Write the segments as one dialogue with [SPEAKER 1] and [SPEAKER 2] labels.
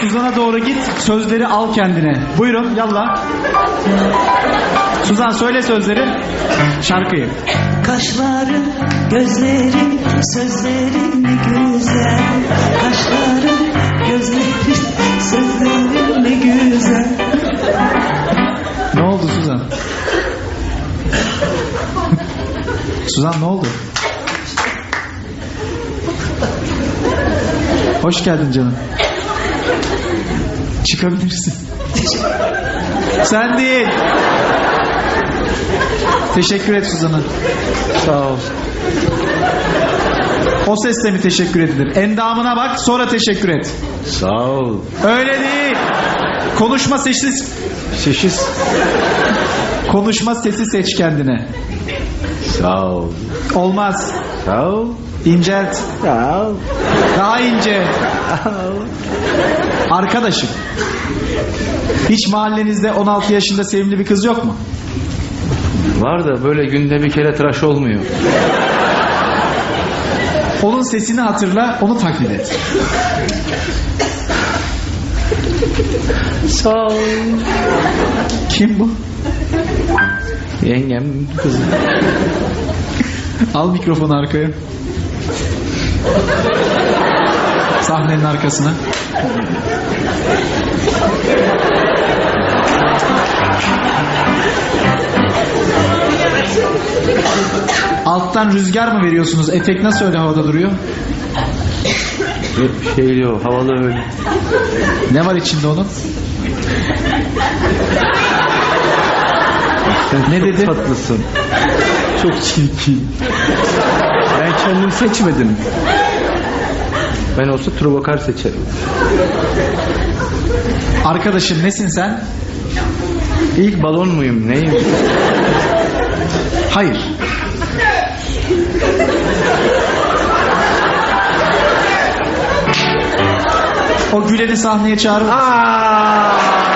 [SPEAKER 1] Suzan'a doğru git. Sözleri al kendine. Buyurun yallah. Suzan söyle sözleri. Şarkıyı.
[SPEAKER 2] Kaşların, gözlerin, sözlerin ne güzel. Kaşların, gözlerin, sözlerin ne güzel.
[SPEAKER 1] Ne oldu Suzan? Suzan ne oldu? Hoş geldin canım. Çıkabilirsin. Sen değil. Teşekkür et Suzan'a. Sağ ol. O sesle mi teşekkür edilir? Endamına bak sonra teşekkür et.
[SPEAKER 3] Sağ ol.
[SPEAKER 1] Öyle değil. Konuşma sessiz.
[SPEAKER 3] Şeşiz.
[SPEAKER 1] Konuşma sesi seç kendine.
[SPEAKER 3] Sağ ol.
[SPEAKER 1] Olmaz.
[SPEAKER 3] Sağ ol.
[SPEAKER 1] İncelt.
[SPEAKER 3] Ol.
[SPEAKER 1] Daha ince. Arkadaşım. Hiç mahallenizde 16 yaşında sevimli bir kız yok mu?
[SPEAKER 3] Var da böyle günde bir kere tıraş olmuyor.
[SPEAKER 1] Onun sesini hatırla, onu taklit et.
[SPEAKER 3] Sağ ol.
[SPEAKER 1] Kim bu?
[SPEAKER 3] Yengem kızım.
[SPEAKER 1] Al mikrofonu arkaya. Sahnenin arkasına. Alttan rüzgar mı veriyorsunuz? Etek nasıl öyle havada duruyor?
[SPEAKER 3] Bir şey yok. Havalı öyle.
[SPEAKER 1] Ne var içinde onun?
[SPEAKER 3] Sen
[SPEAKER 1] Ne
[SPEAKER 3] çok
[SPEAKER 1] dedi?
[SPEAKER 3] tatlısın. Çok çirkin. Kendim seçmedim. Ben olsa Trubakar seçerim.
[SPEAKER 1] Arkadaşım nesin sen?
[SPEAKER 3] İlk balon muyum? Neyim?
[SPEAKER 1] Hayır. O Gülen'i sahneye çağırır mısın?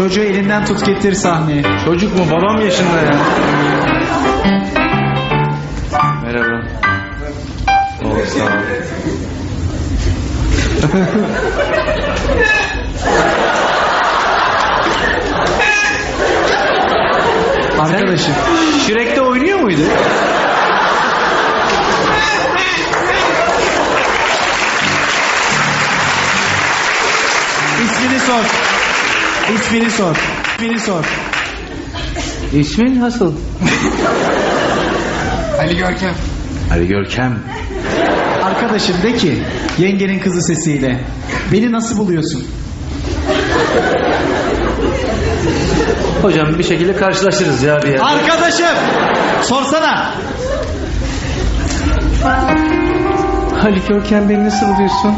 [SPEAKER 1] Çocuğu elinden tut getir sahneye.
[SPEAKER 3] Çocuk mu? Babam yaşında ya. Merhaba. Oh, sağ ol.
[SPEAKER 1] Arkadaşım.
[SPEAKER 3] Şirek'te oynuyor muydu?
[SPEAKER 1] ismini sor. İsmini sor. İsmini sor.
[SPEAKER 3] İsmin nasıl?
[SPEAKER 1] Ali Görkem.
[SPEAKER 3] Ali Görkem.
[SPEAKER 1] Arkadaşım de ki yengenin kızı sesiyle beni nasıl buluyorsun?
[SPEAKER 3] Hocam bir şekilde karşılaşırız ya bir yerde.
[SPEAKER 1] Arkadaşım sorsana.
[SPEAKER 3] Ali Görkem beni nasıl buluyorsun?